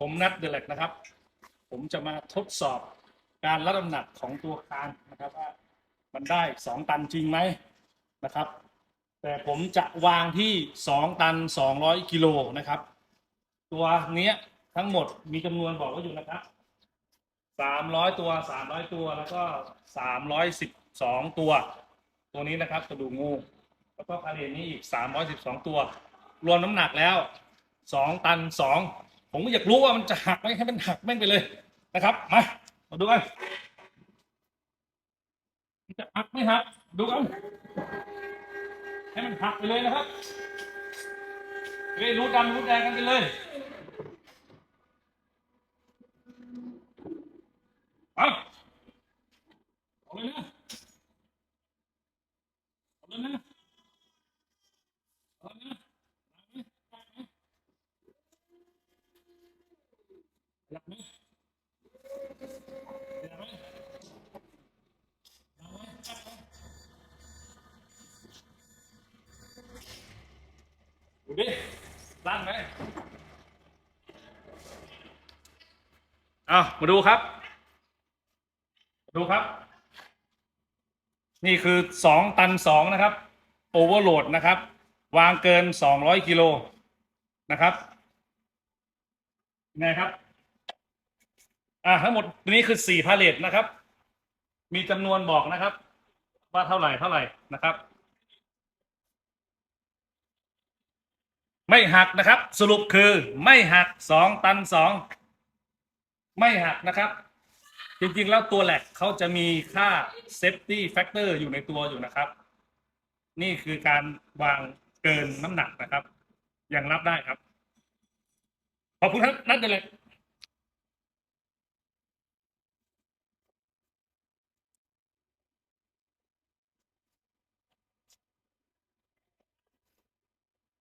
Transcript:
ผมนัดเดล็กนะครับ ผมจะมาทดสอบการรับน้ำหนักของตัวคานนะครับว่ามันได้สองตันจริงไหมนะครับ แต่ผมจะวางที่สองตันสองร้อยกิโลนะครับ ตัวเนี้ยทั้งหมดมีจำนวนบอกไว้อยู่นะครับสามร้อยตัวสามร้อยตัวแล้วก็สามร้อยสิบสองตัว ตัวนี้นะครับกระดูกงู แล้วก็คาเรนนี้อีกสามร้อยสิบสองตัว รวมน้ำหนักแล้วสองตันสอง ผมก็อยากรู้ว่ามันจะหักไหมให้มันหักแม่งไปเลยนะครับ มามาดูกันจะหักไหมหักดูกันให้มันหักไปเลยนะครับเฮ้ยรู้ดำรู้แดงกันไปเลยเอาเอาเลยนะเอาเลยนะเอาเลยนะ หลับไหมหลับไหมหลับไหมหลับไหมดูดิลั่นไหมเอามาดูครับ ดูครับ นี่คือสองตันสองนะครับ โอเวอร์โหลดนะครับ วางเกินสองร้อยกิโลนะครับไงครับ อ่าทั้งหมดนี้คือสี่พาเลทนะครับ มีจำนวนบอกนะครับ ว่าเท่าไหร่เท่าไหร่นะครับ ไม่หักนะครับ สรุปคือไม่หักสองตันสองไม่หักนะครับ จริงๆแล้วตัวแหลกเขาจะมีค่า safety factor อยู่ในตัวอยู่นะครับ นี่คือการวางเกินน้ำหนักนะครับ ยังรับได้ครับ ขอบคุณครับ นัดเดลเลย